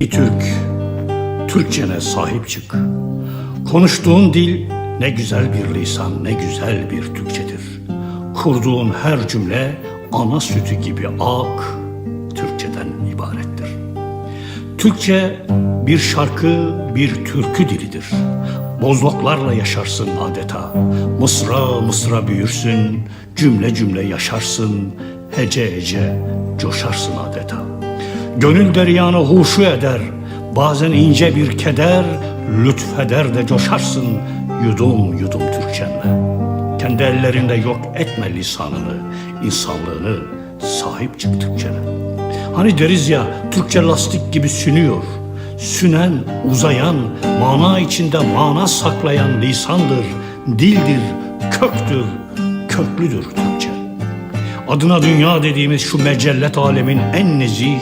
Ey Türk, Türkçene sahip çık. Konuştuğun dil ne güzel bir lisan, ne güzel bir Türkçedir. Kurduğun her cümle ana sütü gibi ak, Türkçeden ibarettir. Türkçe bir şarkı, bir türkü dilidir. Bozlaklarla yaşarsın adeta. Mısra mısra büyürsün, cümle cümle yaşarsın, hece hece coşarsın adeta. Gönül deryanı huşu eder, bazen ince bir keder, lütfeder de coşarsın yudum yudum Türkçenle. Kendi ellerinde yok etme lisanını, insanlığını, sahip çık Türkçene. Hani deriz ya Türkçe lastik gibi sünüyor. Sünen, uzayan, mana içinde mana saklayan lisandır, dildir, köktür, köklüdür Türkçe. Adına dünya dediğimiz şu mecellet alemin en nezih,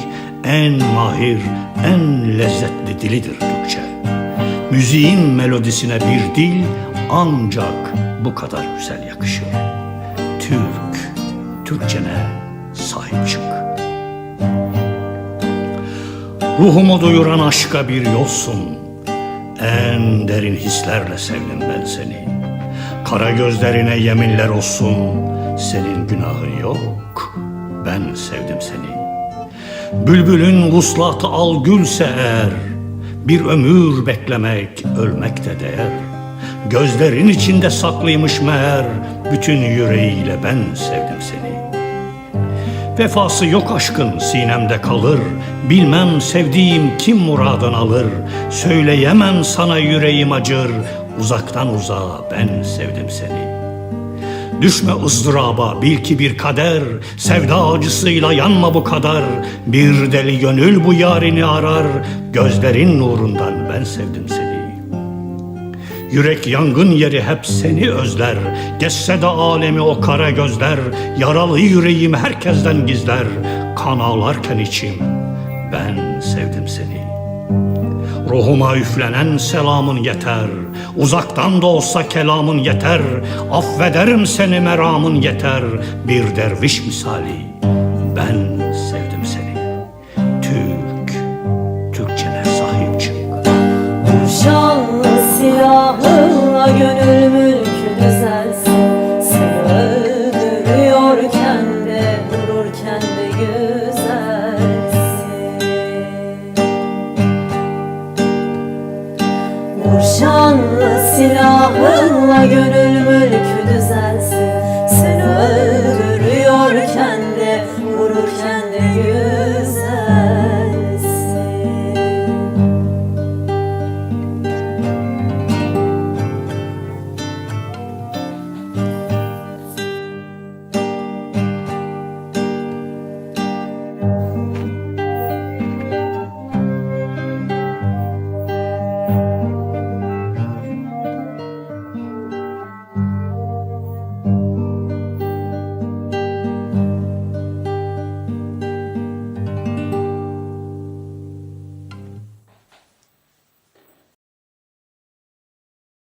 en mahir, en lezzetli dilidir Türkçe. Müziğin melodisine bir dil ancak bu kadar güzel yakışır. Türk, Türkçene sahip çık. Ruhumu duyuran aşka bir yolsun. En derin hislerle sevdim ben seni. Kara gözlerine yeminler olsun. Senin günahın yok. Ben sevdim seni. Bülbülün vuslatı al gülse eğer. Bir ömür beklemek, ölmek de değer. Gözlerin içinde saklıymış meğer. Bütün yüreğiyle ben sevdim seni. Vefası yok aşkın sinemde kalır Bilmem sevdiğim kim muradın alır Söyleyemem sana yüreğim acır Uzaktan uzağa ben sevdim seni Düşme ızdıraba bil ki bir kader Sevda acısıyla yanma bu kadar. Bir deli gönül bu yarini arar Gözlerin nurundan ben sevdim seni. Yürek yangın yeri hep seni özler Geçse de alemi o kara gözler Yaralı yüreğim herkesten gizler. Kan ağlarken içim Ben sevdim seni Ruhuma üflenen selamın yeter. Uzaktan da olsa kelamın yeter. Affederim seni meramın yeter. Bir derviş misali. Ben sevdim seni. Türk Türkçene sahip çık. Şanlı silahınla gönül Silahınla gönül mülkü düzelsin. Seni öldürüyorken de vururken de yürü